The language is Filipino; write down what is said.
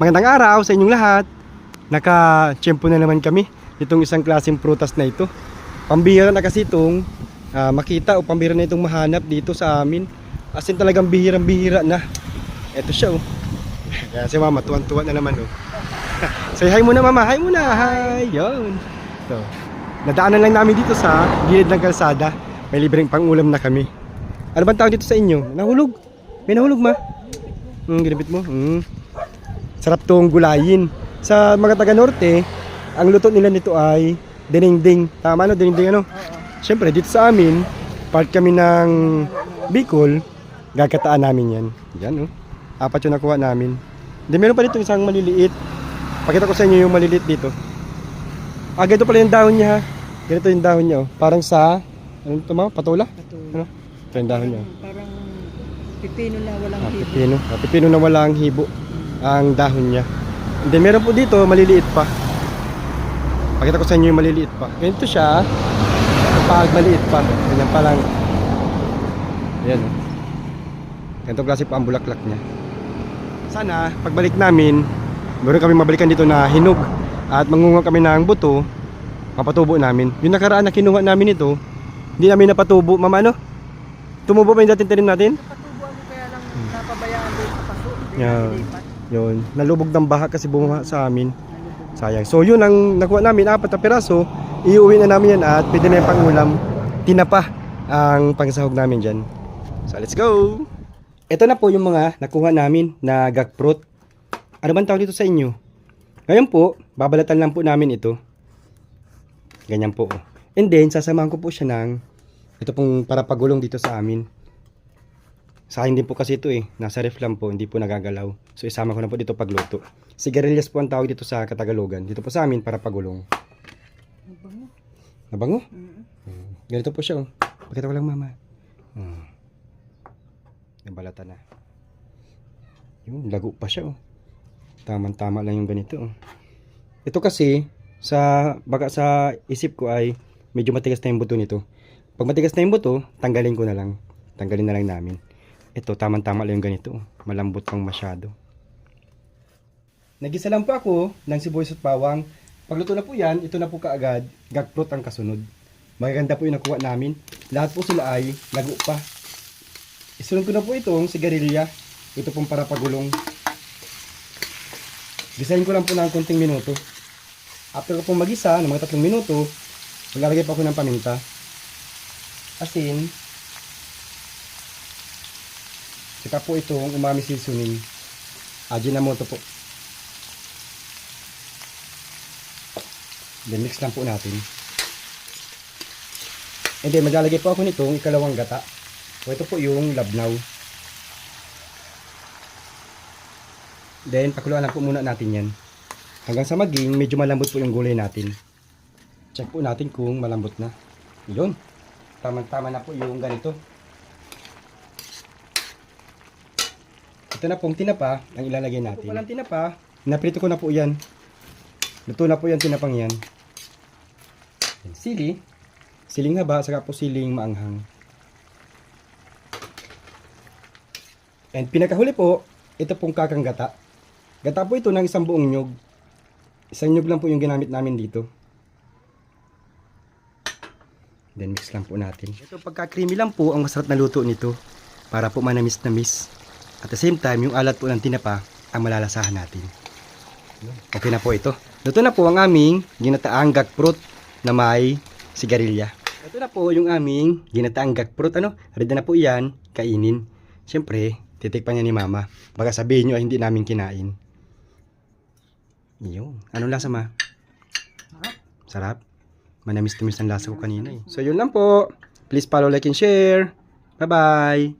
Magandang araw sa inyong lahat. Naka-tiyempo na naman kami itong isang klaseng prutas na ito. Pambihira na kasi itong ah, makita o pambihira na itong mahanap dito sa amin. As in talagang bihirang-bihira na. Ito siya oh. Kaya si mama tuwan-tuwa na naman oh. Say hi muna mama, hi muna, hi. Yun. So, nadaanan lang namin dito sa gilid ng kalsada. May libreng pangulam na kami. Ano bang tawag dito sa inyo? Nahulog. May nahulog ma. Hmm, ginamit mo. Hmm. Sarap tong gulayin. Sa mga taga norte, ang luto nila nito ay dinengding. Tama no, dinengding ano? Siyempre, dito sa amin, part kami ng Bicol, gagataan namin yan. Yan oh. Apat yung nakuha namin. Hindi, meron pa dito isang maliliit. Pakita ko sa inyo yung maliliit dito. Ah, ganito pala yung dahon niya ha. Ganito yung dahon niya oh. Parang sa, ano ito mga, patula? Ano? Ito yung dahon niya. Parang pipino na walang Ah, hibo. pipino. Ah, pipino na walang hibo ang dahon niya. And then meron po dito, maliliit pa. Pakita ko sa inyo yung maliliit pa. Ganito siya. Pag maliit pa. Ganyan pa lang. Ayan. oh. Ganito klase pa ang bulaklak niya. Sana, pagbalik namin, meron kami mabalikan dito na hinog. At mangunga kami ng buto, mapatubo namin. Yung nakaraan na kinuha namin ito, hindi namin napatubo. Mama, ano? Tumubo pa yung dating tanim natin? Napatubuan mo kaya lang napabayaan doon sa paso. Yeah. Yun, nalubog ng baha kasi bumuha sa amin. Sayang. So yun ang nakuha namin, apat na piraso. Iuwi na namin yan at pwede na yung pangulam. Tinapa ang pangsahog namin dyan. So let's go! Ito na po yung mga nakuha namin na gagprot. Ano bang tawag dito sa inyo? Ngayon po, babalatan lang po namin ito. Ganyan po. oh. And then, sasamahan ko po siya ng ito pong para pagulong dito sa amin. Sa akin din po kasi ito eh. Nasa ref lang po, hindi po nagagalaw. So isama ko na po dito pagluto. Sigarilyas po ang tawag dito sa Katagalogan. Dito po sa amin para pagulong. Ang bango. Nabango? Mm. Mm. Ganito po siya oh. Pakita ko lang mama. Mm. Nabalata na. Yun, lago pa siya oh. Tamang-tama lang yung ganito oh. Ito kasi, sa baka sa isip ko ay medyo matigas na yung buto nito. Pag matigas na yung buto, tanggalin ko na lang. Tanggalin na lang namin. Ito, tamang-tama lang yung ganito. Malambot pang masyado. Nagisa lang po ako ng sibuyas at bawang. Pagluto na po yan, ito na po kaagad, gagprot ang kasunod. Magaganda po yung nakuha namin. Lahat po sila ay lago pa. Isunod ko na po itong sigarilya. Ito pong para pagulong. Gisahin ko lang po ng konting minuto. After ko pong magisa ng mga tatlong minuto, maglalagay pa ako ng paminta. Asin. Saka po itong umami seasoning. Ajinomoto po. Then mix lang po natin. And then maglalagay po ako nitong ikalawang gata. So ito po yung labnaw. Then pakuluan lang po muna natin yan. Hanggang sa maging medyo malambot po yung gulay natin. Check po natin kung malambot na. Yun. Tamang-tama na po yung ganito. Ito na pong tinapa ang ilalagay natin. Walang tinapa. Naprito ko na po yan. Luto na po yan tinapang yan. Sili. Siling haba, saka po siling maanghang. And pinakahuli po, ito pong kakang gata. Gata po ito ng isang buong nyog. Isang nyog lang po yung ginamit namin dito. Then mix lang po natin. Ito pagka-creamy lang po ang masarap na luto nito. Para po manamis na miss. At the same time, yung alat po ng tinapa ang malalasahan natin. Okay na po ito. Luto na po ang aming ginataang gagprot na may sigarilya. Ito na po yung aming ginataang gagprot. Ano? Ready na po yan. Kainin. Siyempre, titikpan niya ni mama. Baka sabihin nyo ay hindi namin kinain. Yun. Anong lasa ma? Sarap. Manamis-tamis ang lasa ko kanina eh. So yun lang po. Please follow, like, and share. Bye-bye.